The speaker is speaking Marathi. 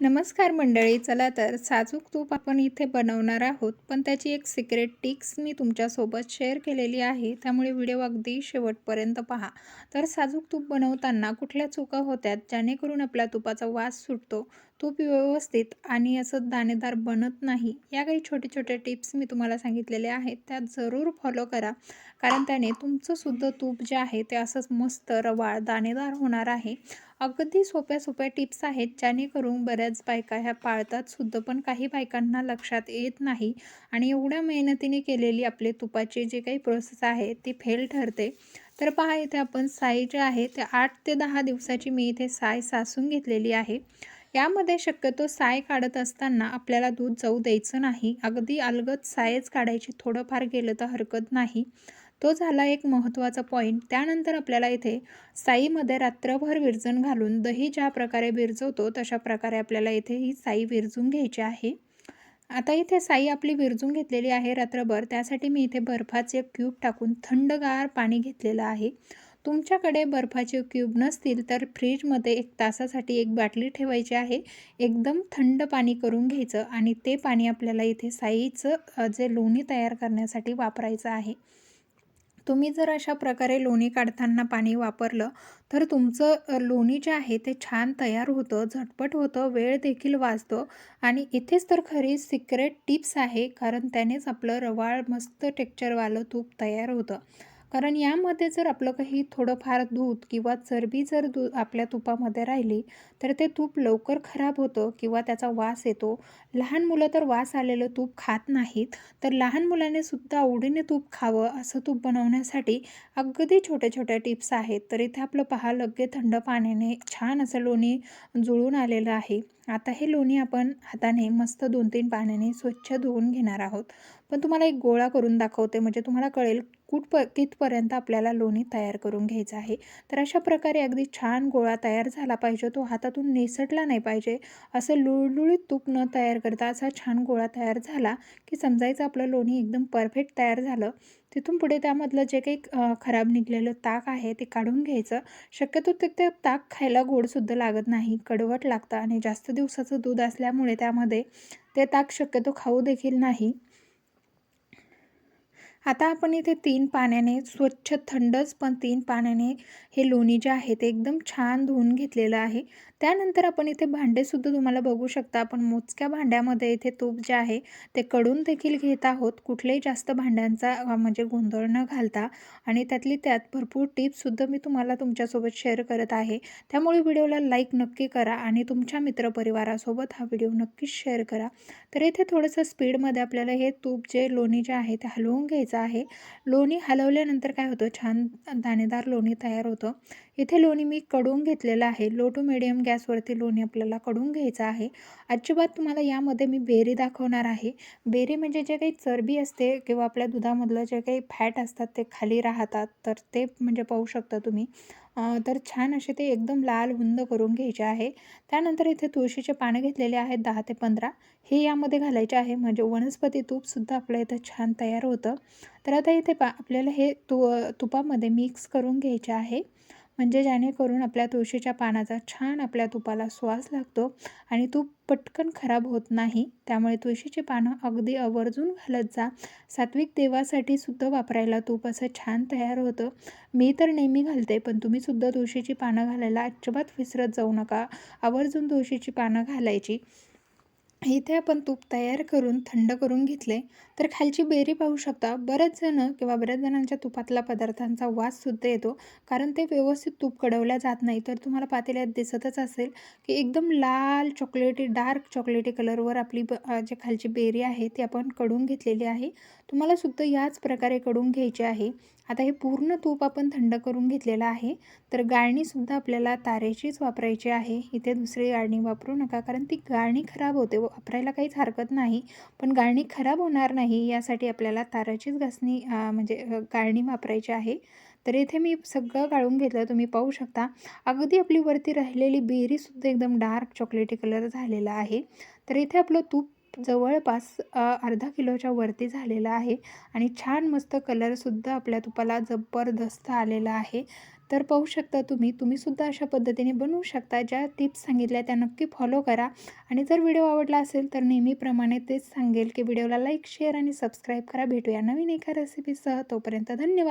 नमस्कार मंडळी चला तर साजूक तूप आपण इथे बनवणार आहोत. पण त्याची एक सिक्रेट टिक्स मी तुमच्यासोबत शेअर केलेली आहे. त्यामुळे व्हिडिओ अगदी शेवटपर्यंत पहा. तर साजूक तूप बनवताना कुठल्या चुका होत्यात जेणेकरून आपल्या तुपाचा वास सुटतो तूप व्यवस्थित आणि असं दाणेदार बनत नाही या काही छोटे छोटे टिप्स मी तुम्हाला सांगितलेल्या आहेत. त्या जरूर फॉलो करा. कारण त्याने तुमचं सुद्धा तूप जे आहे ते असंच मस्त रवाळ दाणेदार होणार आहे. अगदी सोप्या सोप्या टिप्स आहेत जेणेकरून बऱ्याच बायका ह्या पाळतात. सुद्धा पण काही बायकांना लक्षात येत नाही आणि एवढ्या मेहनतीने केलेली आपले तुपाची जे काही प्रोसेस आहे ती फेल ठरते. तर पहा इथे आपण साय जे आहे ते आठ ते दहा दिवसाची मी इथे साय सासून घेतलेली आहे. यामध्ये शक्यतो साय काढत असताना आपल्याला दूध जाऊ द्यायचं नाही. अगदी अलगद सायच काढायची थोडंफार गेलं तर हरकत नाही. तो झाला एक महत्त्वाचा पॉईंट त्यानंतर आपल्याला इथे साईमध्ये रात्रभर विरजण घालून दही ज्या प्रकारे विरजवतो तशा प्रकारे आपल्याला इथे ही साई विरजून घ्यायची आहे. आता इथे साई आपली विरजून घेतलेली आहे रात्रभर. त्यासाठी मी इथे बर्फाचे क्यूब टाकून थंडगार पाणी घेतलेलं आहे. तुमच्याकडे बर्फाचे क्यूब नसतील तर फ्रीजमध्ये एक तासासाठी एक बाटली ठेवायची आहे. एकदम थंड पाणी करून घ्यायचं आणि ते पाणी आपल्याला इथे साईचं जे लोणी तयार करण्यासाठी वापरायचं आहे. तुम्ही जर अशा प्रकारे लोणी काढताना पाणी वापरलं तर तुमचं लोणी जे आहे ते छान तयार होतं झटपट होतं वेळ देखील वाचतो आणि इथेच तर खरी सिक्रेट टिप्स आहे कारण त्यानेच आपलं रवाळ मस्त टेक्चरवालं तूप तयार होतं. कारण यामध्ये जर आपलं काही थोडंफार दूध किंवा चरबी जर दू आपल्या तुपामध्ये राहिली तर ते तूप लवकर खराब होतं किंवा त्याचा वास येतो. लहान मुलं तर वास आलेलं तूप खात नाहीत तर लहान मुलाने सुद्धा आवडीने तूप खावं असं तूप बनवण्यासाठी अगदी छोट्या छोट्या टिप्स आहेत. तर इथे आपलं पहा लगे थंड पाण्याने छान असं लोणी जुळून आलेलं आहे. आता हे लोणी आपण हाताने मस्त दोन तीन पाण्याने स्वच्छ धुवून घेणार आहोत. पण तुम्हाला एक गोळा करून दाखवते म्हणजे तुम्हाला कळेल कुठ प कितपर्यंत आपल्याला लोणी तयार करून घ्यायचं आहे. तर अशा प्रकारे अगदी छान गोळा तयार झाला पाहिजे तो हातातून निसटला नाही पाहिजे. असं लुळलुळीत तूप न तयार करता असा छान गोळा तयार झाला की समजायचं आपलं लोणी एकदम परफेक्ट तयार झालं. तिथून पुढे त्यामधलं जे काही खराब निघलेलं ताक आहे ते काढून घ्यायचं. शक्यतो ते ते ताक खायला गोडसुद्धा लागत नाही कडवट लागतं आणि जास्त दिवसाचं दूध असल्यामुळे त्यामध्ये ते ताक शक्यतो खाऊ देखील नाही. आता आपण इथे तीन पाण्याने स्वच्छ थंडच पण तीन पाण्याने हे लोणी जे आहे ते एकदम छान धुवून घेतलेलं आहे. त्यानंतर आपण इथे भांडेसुद्धा तुम्हाला बघू शकता. आपण मोजक्या भांड्यामध्ये इथे तूप जे आहे ते कडून देखील घेत आहोत. कुठल्याही जास्त भांड्यांचा म्हणजे गोंधळ न घालता. आणि त्यातली त्यात भरपूर टिप्ससुद्धा मी तुम्हाला तुमच्यासोबत शेअर करत आहे. त्यामुळे व्हिडिओला लाईक नक्की करा आणि तुमच्या मित्रपरिवारासोबत हा व्हिडिओ नक्कीच शेअर करा. तर इथे थोडंसं स्पीडमध्ये आपल्याला हे तूप जे लोणी जे आहे ते हलवून घ्यायचं आहे. लोणी हलवल्यानंतर काय होतं? छान दाणेदार लोणी तयार होतं. इथे लोणी मी कडून घेतलेलं आहे. लो टू मिडियम गॅसवरती लोणी आपल्याला कडून घ्यायचं आहे. अजिबात तुम्हाला यामध्ये मी बेरी दाखवणार आहे. बेरी म्हणजे जे काही चरबी असते किंवा आपल्या दुधामधलं जे काही फॅट असतात ते खाली राहतात तर ते म्हणजे पाहू शकता तुम्ही. तर छान असे ते एकदम लाल हुंद करून घ्यायचे आहे. त्यानंतर इथे तुळशीचे पानं घेतलेले आहेत दहा ते पंधरा. हे यामध्ये घालायचे आहे. म्हणजे वनस्पती तूपसुद्धा आपल्या इथं छान तयार होतं. तर आता इथे पा आपल्याला हे तु तुपामध्ये मिक्स करून घ्यायचे आहे. म्हणजे जेणेकरून आपल्या तुळशीच्या पानाचा छान आपल्या तुपाला श्वास लागतो आणि तूप पटकन खराब होत नाही. त्यामुळे तुळशीची पानं अगदी आवर्जून घालत जा. सात्विक देवासाठी सुद्धा वापरायला तूप असं छान तयार होतं. मी तर नेहमी घालते पण तुम्हीसुद्धा तुळशीची पानं घालायला अजिबात विसरत जाऊ नका. आवर्जून तुळशीची पानं घालायची. इथे आपण तूप तयार करून थंड करून घेतले तर खालची बेरी पाहू शकता. बरेच जणं किंवा बऱ्याच जणांच्या तुपातला पदार्थांचा वाससुद्धा येतो कारण ते व्यवस्थित तूप कडवल्या जात नाही. तर तुम्हाला पातेल्यात दिसतच असेल की एकदम लाल चॉकलेटी डार्क चॉकलेटी कलरवर आपली ब जे खालची बेरी आहे ती आपण कडून घेतलेली आहे. तुम्हाला सुद्धा याच प्रकारे कडून घ्यायची आहे. आता हे पूर्ण तूप आपण थंड करून घेतलेलं आहे तर गाळणीसुद्धा आपल्याला तारेचीच वापरायची आहे. इथे दुसरी गाळणी वापरू नका कारण ती गाळणी खराब होते व वापरायला काहीच हरकत नाही. पण गाळणी खराब होणार नाही यासाठी आपल्याला ताराचीच घासणी म्हणजे गाळणी वापरायची आहे. तर इथे मी सगळं गाळून घेतलं तुम्ही पाहू शकता. अगदी आपली वरती राहिलेली बेरीसुद्धा एकदम डार्क चॉकलेटी कलर झालेला आहे. तर इथे आपलं तूप जवळपास अर्धा किलोच्या वरती झालेला आहे. आणि छान मस्त कलरसुद्धा आपल्या तुपाला जबरदस्त आलेला आहे. तर पाहू शकता तुम्ही तुम्हीसुद्धा अशा पद्धतीने बनवू शकता. ज्या टिप्स सांगितल्या त्या नक्की फॉलो करा. आणि जर व्हिडिओ आवडला असेल तर नेहमीप्रमाणे तेच सांगेल की व्हिडिओला लाईक शेअर आणि सबस्क्राईब करा. भेटूया नवीन एका रेसिपीसह तोपर्यंत धन्यवाद.